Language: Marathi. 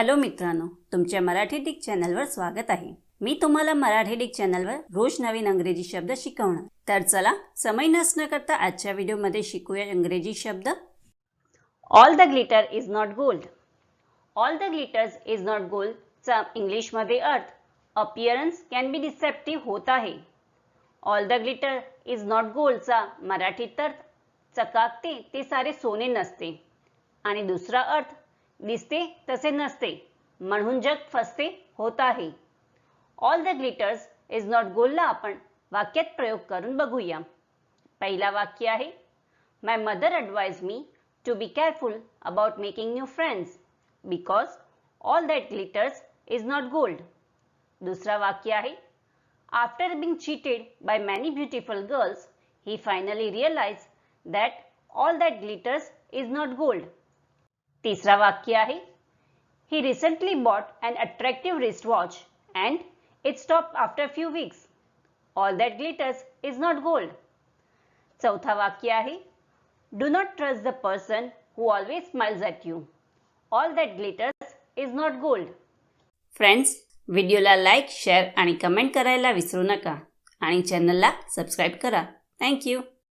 हॅलो मित्रांनो तुमच्या मराठी डिक चॅनलवर स्वागत आहे. मी तुम्हाला मराठी डिक चॅनलवर रोज नवीन अंग्रेजी शब्द शिकवणार. तर चला समय नसणं करता आजच्या व्हिडिओमध्ये शिकूया इंग्रजी शब्द. All the glitter is not gold all the glitters is not गोल्डचा इंग्लिशमध्ये अर्थ अपिअरन्स कॅन बी डिसेप्टिव्ह होत आहे. All the glitter is not गोल्डचा मराठीत अर्थ चकाकते ते सारे सोने नसते. आणि दुसरा अर्थ दिसते तसे नसते. म्हणून जग फसते होत आहे. All the glitters is not गोल्डला आपण वाक्यात प्रयोग करून बघूया. पहिला वाक्य आहे my mother advise me to be careful about making new friends because all that glitters is not gold दुसरा वाक्य आहे after being cheated by many beautiful girls he finally realize that all that glitters is not gold तिसरा वाक्य आहे he recently bought and attractive wrist watch and it stop after few weeks all that glitters is not gold चौथा वाक्य आहे do not trust the person who always smiles at you all that glitters is not gold friends व्हिडिओला लाईक शेअर आणि कमेंट करायला विसरू नका आणि चॅनलला सबस्क्राईब करा थँक्यू